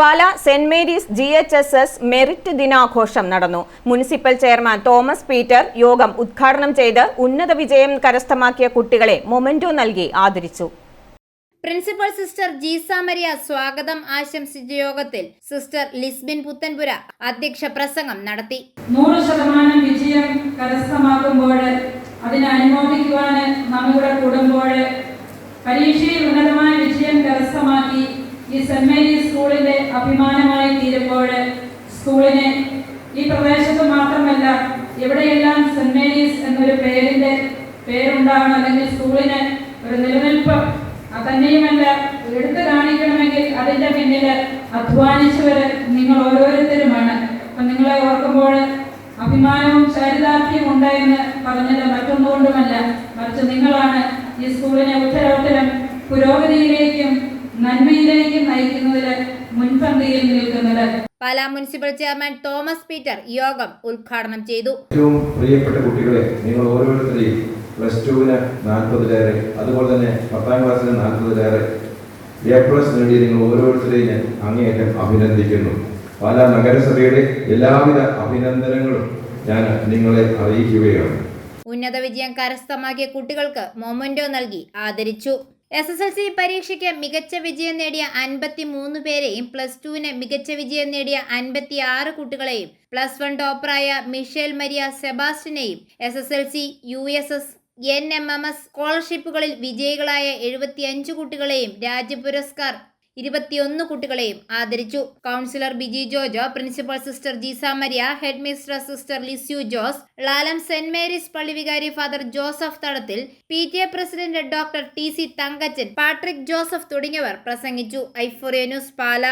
Pala saint Mary's G H S S merit ദിനാഘോഷം നടന്നു. Municipal chairman Thomas Peter യോഗം ഉദ്ഘാടനം ചെയ്ത് ഉന്നത വിജയം കരസ്ഥമാക്കിയ കുട്ടികളെ മൊമെന്റോ നൽകി ആദരിച്ചു. പ്രിൻസിപ്പൽ സിസ്റ്റർ ജീസ മരിയ സ്വാഗതം ആശംസിച്ച യോഗത്തിൽ സിസ്റ്റർ ലിസ്ബിൻ പുത്തൻപുര അധ്യക്ഷ പ്രസംഗം നടത്തി. നൂറ് ശതമാനം വിജയം കരസ്ഥമാക്കുമ്പോൾ അതിനെ അനുമോദിക്കുവാൻ നമ്മുടെ കൂടുമ്പോൾ പരീക്ഷയിൽ ഉന്നതമായ വിജയം കരസ്ഥമാക്കി ഈ സെന്റ് മേരീസ് സ്കൂളിന്റെ അഭിമാനമായി തീരുമ്പോൾ സ്കൂളിനെ ഈ പ്രദേശത്ത് മാത്രമല്ല എവിടെയെല്ലാം സെന്റ് മേരീസ് എന്നൊരു പേരിന്റെ പേരുണ്ടാകണം അല്ലെങ്കിൽ സ്കൂളിന് ഒരു നിലനിൽപ്പ് തന്നെയുമല്ല എടുത്തു കാണിക്കണമെങ്കിൽ അതിന്റെ പിന്നിൽ അധ്വാനിച്ചവര് നിങ്ങൾ ഓരോരുത്തരുമാണ്. അപ്പൊ നിങ്ങളെ ഓർക്കുമ്പോൾ അഭിമാനവും ചാരിതാർത്ഥ്യവും ഉണ്ട് എന്ന് പറഞ്ഞത് മറ്റൊന്നുകൊണ്ടുമല്ല മറിച്ച് നിങ്ങളാണ് ഈ സ്കൂളിനെ ഉത്തരോത്തരം പുരോഗതിയിലേക്കും നന്മയിലേക്കും നയിക്കുന്നതിൽ മുൻപന്തിയിൽ നിൽക്കുന്നത് Pala municipal chairman Thomas Peter യോഗം ഉദ്ഘാടനം ചെയ്തു. ഏറ്റവും പ്രിയപ്പെട്ട കുട്ടികളെ നിങ്ങൾ ഓരോരുത്തരെയും പ്ലസ് ടുവിന് നാൽപ്പതിലേറെ അതുപോലെ തന്നെ പത്താം ക്ലാസ്സിന് നാൽപ്പതിലേറെ എ പ്ലസ് നേടിയ നിങ്ങൾ ഓരോരുത്തരെയും ഞാൻ അങ്ങേയറ്റം അഭിനന്ദിക്കുന്നു. പാലാ നഗരസഭയുടെ എല്ലാവിധ അഭിനന്ദനങ്ങളും ഞാൻ നിങ്ങളെ അറിയിക്കുകയാണ്. ഉന്നത വിജയം കരസ്ഥമാക്കിയ കുട്ടികൾക്ക് മൊമെന്റോ നൽകി ആദരിച്ചു. എസ് എസ് എൽ സി പരീക്ഷയ്ക്ക് മികച്ച വിജയം നേടിയ അൻപത്തി മൂന്ന് പേരെയും പ്ലസ് ടുവിന് മികച്ച വിജയം നേടിയ അൻപത്തി ആറ് കുട്ടികളെയും പ്ലസ് വൺ ടോപ്പറായ Michel Maria സെബാസ്റ്റിനെയും S S L C U S S N M M S സ്കോളർഷിപ്പുകളിൽ വിജയികളായ എഴുപത്തിയഞ്ച് കുട്ടികളെയും രാജ്യ പുരസ്കാർ ഇരുപത്തിയൊന്ന് കുട്ടികളെയും ആദരിച്ചു. Councillor Biji Jojo principal sister Jeesa Maria head mistress sister Lisieux Jose Lalam saint Mary's പള്ളി വികാരി father Joseph Thadathil P T A president doctor T C Thankachan Patrick Joseph തുടങ്ങിയവർ പ്രസംഗിച്ചു. ഐഫോറിയ പാല.